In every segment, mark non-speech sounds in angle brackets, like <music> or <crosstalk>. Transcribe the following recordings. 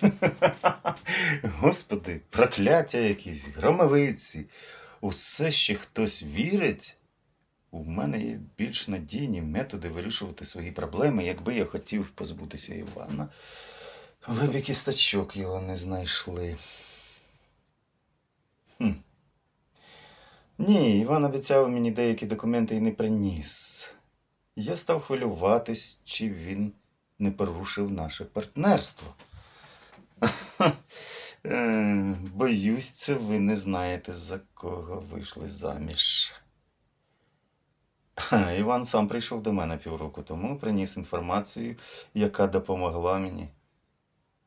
<laughs> Господи, прокляття якісь, громовиці. Усе ще хтось вірить. У мене є більш надійні методи вирішувати свої проблеми, якби я хотів позбутися Івана. Ви б і кісточок його не знайшли. Хм. Ні, Іван обіцяв мені деякі документи і не приніс. Я став хвилюватись, чи він не порушив наше партнерство. <laughs> Боюсь, це ви не знаєте, за кого вийшли заміж. <laughs> Іван сам прийшов до мене півроку тому, приніс інформацію, яка допомогла мені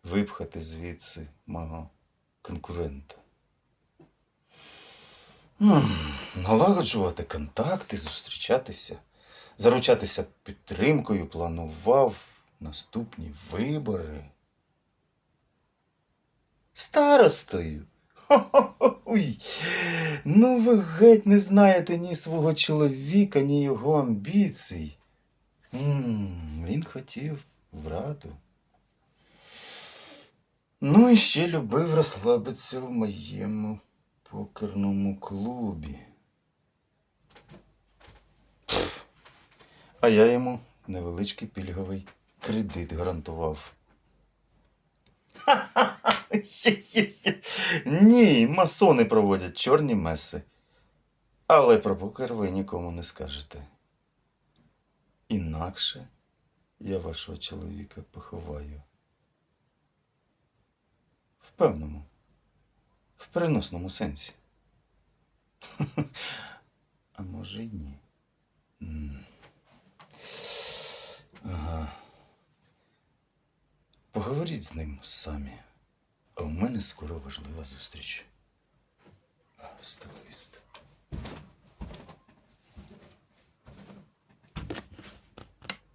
випхати звідси мого конкурента. Налагоджувати контакти, зустрічатися, заручатися підтримкою, планував наступні вибори. Старостою. Ну, ви геть не знаєте ні свого чоловіка, ні його амбіцій. Він хотів в раду. Ну і ще любив розслабитися в моєму покерному клубі. А я йому невеличкий пільговий кредит гарантував. <laughs> Ні, масони проводять чорні меси. Але про покер ви нікому не скажете. Інакше я вашого чоловіка поховаю. В певному, в переносному сенсі. <laughs> А може й ні. Ага. Поговоріть з ним самі. А в мене скоро важлива зустріч. А, стало